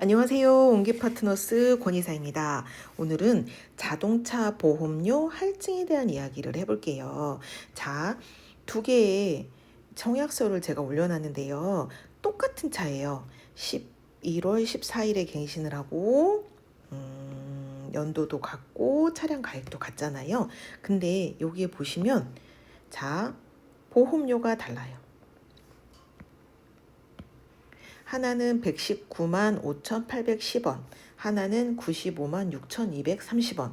안녕하세요. 옹기 파트너스 권이사입니다. 오늘은 자동차 보험료 할증에 대한 이야기를 해볼게요. 자, 두 개의 청약서를 제가 올려놨는데요. 똑같은 차예요. 11월 14일에 갱신을 하고, 음, 연도도 같고, 차량 가액도 같잖아요. 근데 여기에 보시면, 자, 보험료가 달라요. 하나는 119만 5,810원, 하나는 95만 6,230원.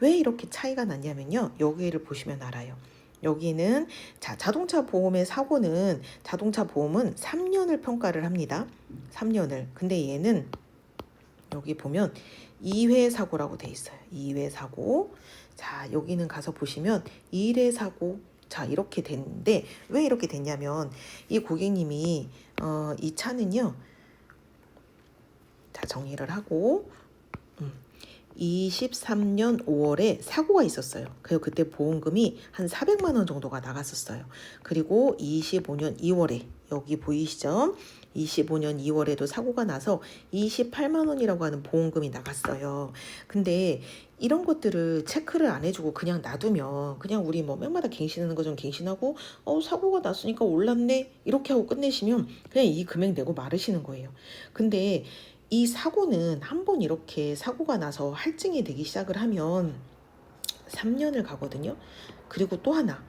왜 이렇게 차이가 났냐면요. 여기를 보시면 알아요. 여기는 자, 자동차 보험의 사고는 자동차 보험은 3년을 평가를 합니다. 3년을. 근데 얘는 여기 보면 2회 사고라고 돼 있어요. 2회 사고. 자, 여기는 가서 보시면 1회 사고. 자, 이렇게 됐는데 왜 이렇게 됐냐면 이 고객님이 어, 이 차는요. 자, 정리를 하고 음, 23년 5월에 사고가 있었어요. 그리고 그때 보험금이 한 400만 원 정도가 나갔었어요. 그리고 25년 2월에 여기 보이시죠? 25년 2월에도 사고가 나서 28만 원이라고 하는 보험금이 나갔어요. 근데 이런 것들을 체크를 안 해주고 그냥 놔두면 그냥 우리 뭐 맨마다 갱신하는 거 좀 갱신하고 어 사고가 났으니까 올랐네 이렇게 하고 끝내시면 그냥 이 금액 내고 마르시는 거예요. 근데 이 사고는 한 번 이렇게 사고가 나서 할증이 되기 시작을 하면 3년을 가거든요. 그리고 또 하나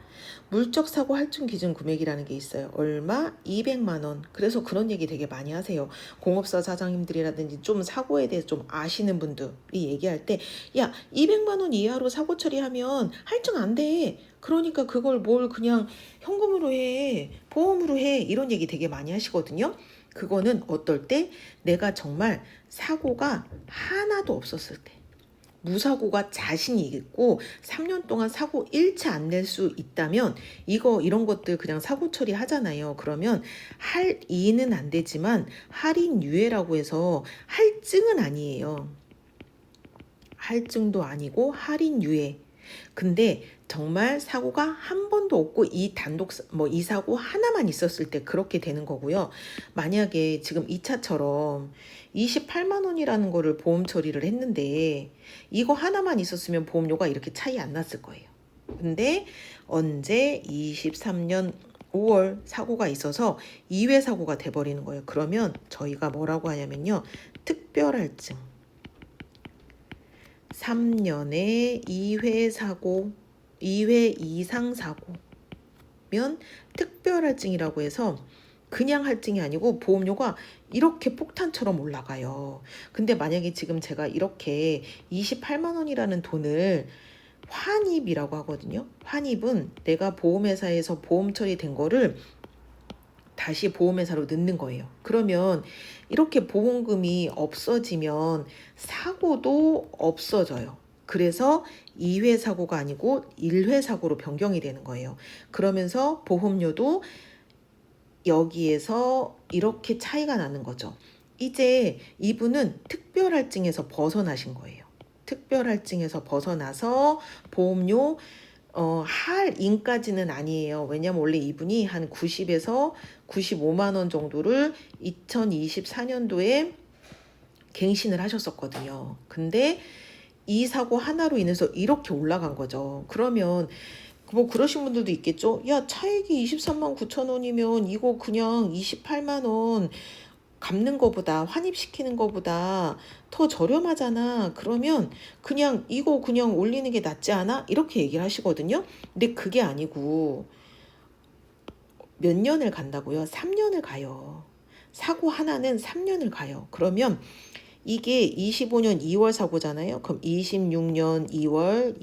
물적 사고 할증 기준 금액이라는 게 있어요. 얼마? 200만 원. 그래서 그런 얘기 되게 많이 하세요. 공업사 사장님들이라든지 좀 사고에 대해서 좀 아시는 분들이 얘기할 때, 야, 200만 원 이하로 사고 처리하면 할증 안 돼. 그러니까 그걸 뭘 그냥 현금으로 해, 보험으로 해. 이런 얘기 되게 많이 하시거든요. 그거는 어떨 때 내가 정말 사고가 하나도 없었을 때. 무사고가 자신이 있고 3년 동안 사고 일체 안낼 수 있다면 이거 이런 것들 그냥 사고 처리 하잖아요. 그러면 할인은 안 되지만 할인 유예라고 해서 할증은 아니에요. 할증도 아니고 할인 유예. 근데 정말 사고가 한 번도 없고 이 단독 뭐 이 사고 하나만 있었을 때 그렇게 되는 거고요. 만약에 지금 이 차처럼 28만 원이라는 거를 보험 처리를 했는데 이거 하나만 있었으면 보험료가 이렇게 차이 안 났을 거예요. 근데 언제 23년 5월 사고가 있어서 2회 사고가 돼 버리는 거예요. 그러면 저희가 뭐라고 하냐면요. 특별할증. 3년에 2회 사고, 2회 이상 사고면 특별할증이라고 해서 그냥 할증이 아니고 보험료가 이렇게 폭탄처럼 올라가요. 근데 만약에 지금 제가 이렇게 28만 원이라는 돈을 환입이라고 하거든요. 환입은 내가 보험회사에서 보험 처리된 거를 다시 보험회사로 넣는 거예요. 그러면 이렇게 보험금이 없어지면 사고도 없어져요. 그래서 2회 사고가 아니고 1회 사고로 변경이 되는 거예요. 그러면서 보험료도 여기에서 이렇게 차이가 나는 거죠. 이제 이분은 특별할증에서 벗어나신 거예요. 특별할증에서 벗어나서 보험료 어, 할인까지는 아니에요. 왜냐면 원래 이분이 한 90에서 95만 원 정도를 2024년도에 갱신을 하셨었거든요. 근데 이 사고 하나로 인해서 이렇게 올라간 거죠. 그러면 뭐 그러신 분들도 있겠죠. 야, 차액이 23만 9천 원이면 이거 그냥 28만 원 갚는 거보다 환입시키는 거보다 더 저렴하잖아. 그러면 그냥 이거 그냥 올리는 게 낫지 않아? 이렇게 얘기를 하시거든요. 근데 그게 아니고 몇 년을 간다고요? 3년을 가요. 사고 하나는 3년을 가요. 그러면 이게 25년 2월 사고잖아요. 그럼 26년 2월,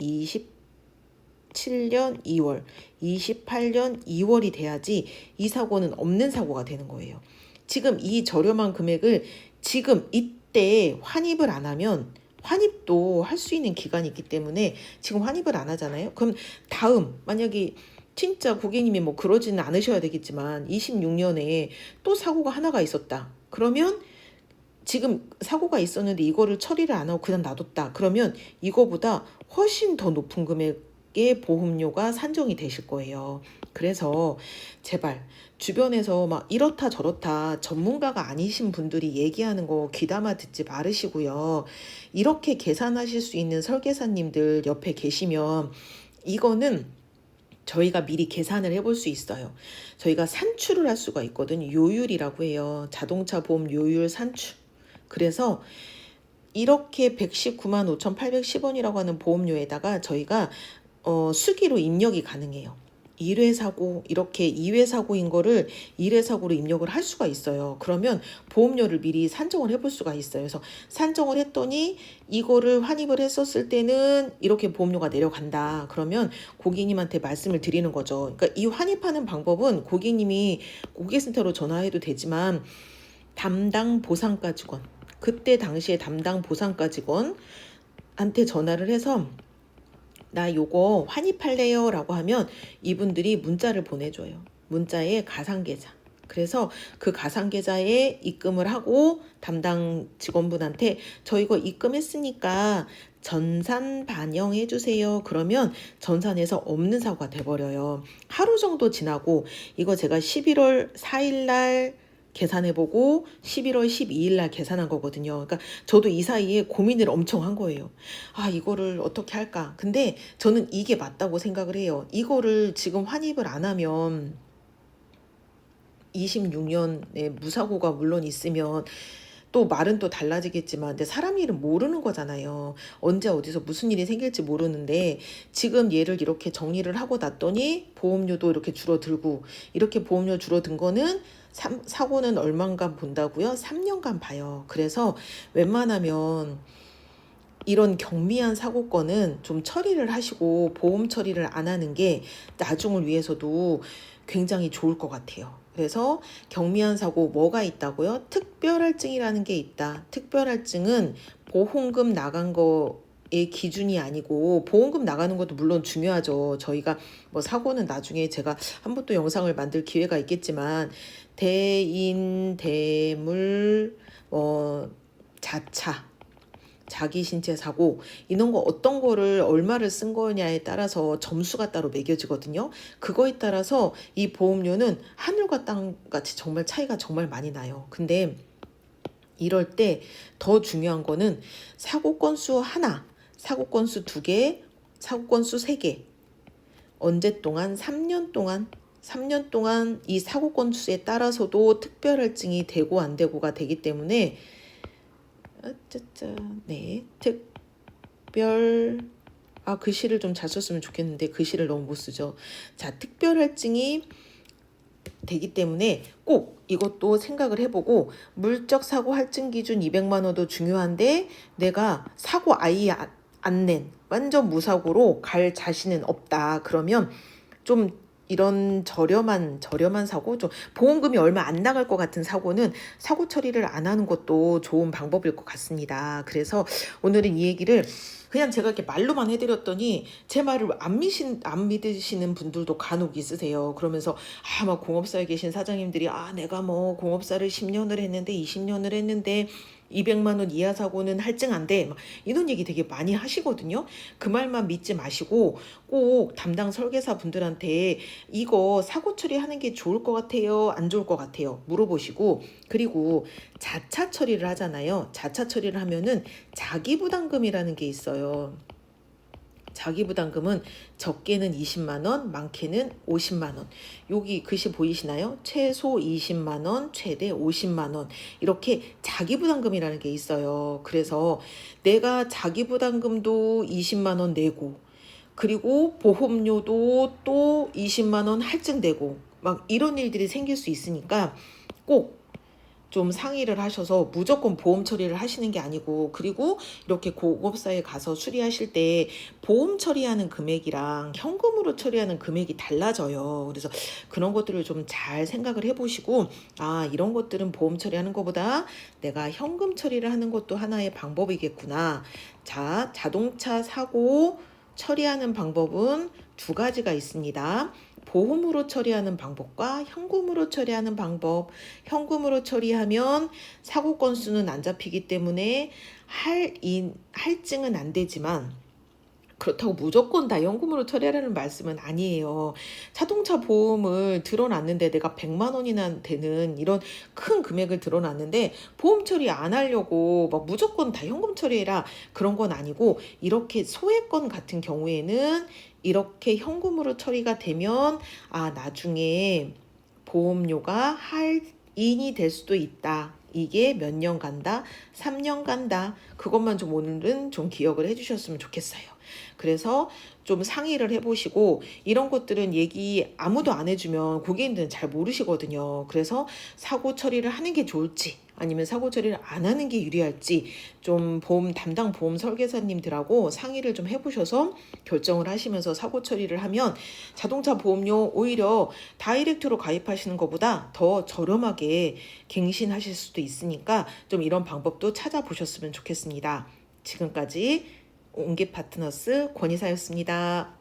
27년 2월, 28년 2월이 돼야지 이 사고는 없는 사고가 되는 거예요. 지금 이 저렴한 금액을 지금 이때 환입을 안 하면 환입도 할 수 있는 기간이 있기 때문에 지금 환입을 안 하잖아요. 그럼 다음 만약에 진짜 고객님이 뭐 그러지는 않으셔야 되겠지만 26년에 또 사고가 하나가 있었다. 그러면 지금 사고가 있었는데 이거를 처리를 안 하고 그냥 놔뒀다. 그러면 이거보다 훨씬 더 높은 금액 맞게 보험료가 산정이 되실 거예요. 그래서 제발 주변에서 막 이렇다 저렇다 전문가가 아니신 분들이 얘기하는 거 귀담아 듣지 말으시고요. 이렇게 계산하실 수 있는 설계사님들 옆에 계시면 이거는 저희가 미리 계산을 해볼 수 있어요. 저희가 산출을 할 수가 있거든요. 요율이라고 해요. 자동차 보험 요율 산출. 그래서 이렇게 119만 5,810원이라고 하는 보험료에다가 저희가 어, 수기로 입력이 가능해요. 1회 사고 이렇게 2회 사고인 거를 1회 사고로 입력을 할 수가 있어요. 그러면 보험료를 미리 산정을 해볼 수가 있어요. 그래서 산정을 했더니 이거를 환입을 했었을 때는 이렇게 보험료가 내려간다. 그러면 고객님한테 말씀을 드리는 거죠. 그러니까 이 환입하는 방법은 고객님이 고객센터로 전화해도 되지만 담당 보상가 직원 그때 당시에 담당 보상가 직원한테 전화를 해서 나 요거 환입할래요 라고 하면 이분들이 문자를 보내줘요. 문자에 가상계좌. 그래서 그 가상계좌에 입금을 하고 담당 직원분한테 저 이거 입금했으니까 전산 반영해 주세요. 그러면 전산에서 없는 사고가 돼버려요. 하루 정도 지나고 이거 제가 11월 4일 날 계산해보고 11월 12일 날 계산한 거거든요. 그러니까 저도 이 사이에 고민을 엄청 한 거예요. 아, 이거를 어떻게 할까? 근데 저는 이게 맞다고 생각을 해요. 이거를 지금 환입을 안 하면 26년에 무사고가 물론 있으면 또 말은 또 달라지겠지만 근데 사람 일은 모르는 거잖아요. 언제 어디서 무슨 일이 생길지 모르는데 지금 얘를 이렇게 정리를 하고 놨더니 보험료도 이렇게 줄어들고 이렇게 보험료 줄어든 거는 삼, 사고는 얼만간 본다고요? 3년간 봐요. 그래서 웬만하면 이런 경미한 사고건은 좀 처리를 하시고 보험 처리를 안 하는 게 나중을 위해서도 굉장히 좋을 것 같아요. 그래서 경미한 사고 뭐가 있다고요? 특별할증이라는 게 있다. 특별할증은 보험금 나간 거 의 기준이 아니고 보험금 나가는 것도 물론 중요하죠. 저희가 뭐 사고는 나중에 제가 한 번 또 영상을 만들 기회가 있겠지만 대인 대물 어 자차 자기 신체 사고 이런 거 어떤 거를 얼마를 쓴 거냐에 따라서 점수가 따로 매겨지거든요. 그거에 따라서 이 보험료는 하늘과 땅 같이 정말 차이가 정말 많이 나요. 근데 이럴 때 더 중요한 거는 사고 건수 하나, 사고 건수 두 개, 사고 건수 세 개. 언제 동안 3년 동안 3년 동안 이 사고 건수에 따라서도 특별할증이 되고 안 되고가 되기 때문에 어쩌쩌 네 특별 아 글씨를 좀 잘 썼으면 좋겠는데 글씨를 너무 못 쓰죠. 자 특별 할증이 되기 때문에 꼭 이것도 생각을 해보고 물적 사고 할증 기준 200만 원도 중요한데 내가 사고 아예 안낸 완전 무사고로 갈 자신은 없다. 그러면 좀 이런 저렴한 저렴한 사고 좀 보험금이 얼마 안 나갈 것 같은 사고는 사고 처리를 안 하는 것도 좋은 방법일 것 같습니다. 그래서 오늘은 이 얘기를 그냥 제가 이렇게 말로만 해드렸더니 제 말을 안 미신 안 믿으시는 분들도 간혹 있으세요. 그러면서 아 막 공업사에 계신 사장님들이 아 내가 뭐 공업사를 10년을 했는데 20년을 했는데 200만 원 이하 사고는 할증 안 돼. 막 이런 얘기 되게 많이 하시거든요. 그 말만 믿지 마시고 꼭 담당 설계사 분들한테 이거 사고 처리하는 게 좋을 것 같아요? 안 좋을 것 같아요? 물어보시고 그리고 자차 처리를 하잖아요. 자차 처리를 하면은 자기 부담금이라는 게 있어요. 자기 부담금은 적게는 20만 원, 많게는 50만 원. 여기 글씨 보이시나요? 최소 20만 원, 최대 50만 원. 이렇게 자기 부담금이라는 게 있어요. 그래서 내가 자기 부담금도 20만 원 내고 그리고 보험료도 또 20만 원 할증되고 막 이런 일들이 생길 수 있으니까 꼭 좀 상의를 하셔서 무조건 보험 처리를 하시는 게 아니고 그리고 이렇게 고급사에 가서 수리하실 때 보험 처리하는 금액이랑 현금으로 처리하는 금액이 달라져요. 그래서 그런 것들을 좀 잘 생각을 해보시고 아 이런 것들은 보험 처리하는 것보다 내가 현금 처리를 하는 것도 하나의 방법이겠구나. 자 자동차 사고 처리하는 방법은 두 가지가 있습니다. 보험으로 처리하는 방법과 현금으로 처리하는 방법. 현금으로 처리하면 사고 건수는 안 잡히기 때문에 할 인 할증은 안 되지만 그렇다고 무조건 다 현금으로 처리하라는 말씀은 아니에요. 자동차 보험을 들어놨는데 내가 100만 원이나 되는 이런 큰 금액을 들어놨는데 보험 처리 안 하려고 막 무조건 다 현금 처리해라 그런 건 아니고 이렇게 소액건 같은 경우에는 이렇게 현금으로 처리가 되면 아 나중에 보험료가 할인이 될 수도 있다. 이게 몇 년 간다? 3년 간다. 그것만 좀 오늘은 좀 기억을 해주셨으면 좋겠어요. 그래서 좀 상의를 해보시고 이런 것들은 얘기 아무도 안 해주면 고객님들은 잘 모르시거든요. 그래서 사고 처리를 하는 게 좋을지 아니면 사고 처리를 안 하는 게 유리할지 좀 보험 담당 보험 설계사님들하고 상의를 좀 해보셔서 결정을 하시면서 사고 처리를 하면 자동차 보험료 오히려 다이렉트로 가입하시는 것보다 더 저렴하게 갱신하실 수도 있으니까 좀 이런 방법도 찾아보셨으면 좋겠습니다. 지금까지 옹기 파트너스 권희사였습니다.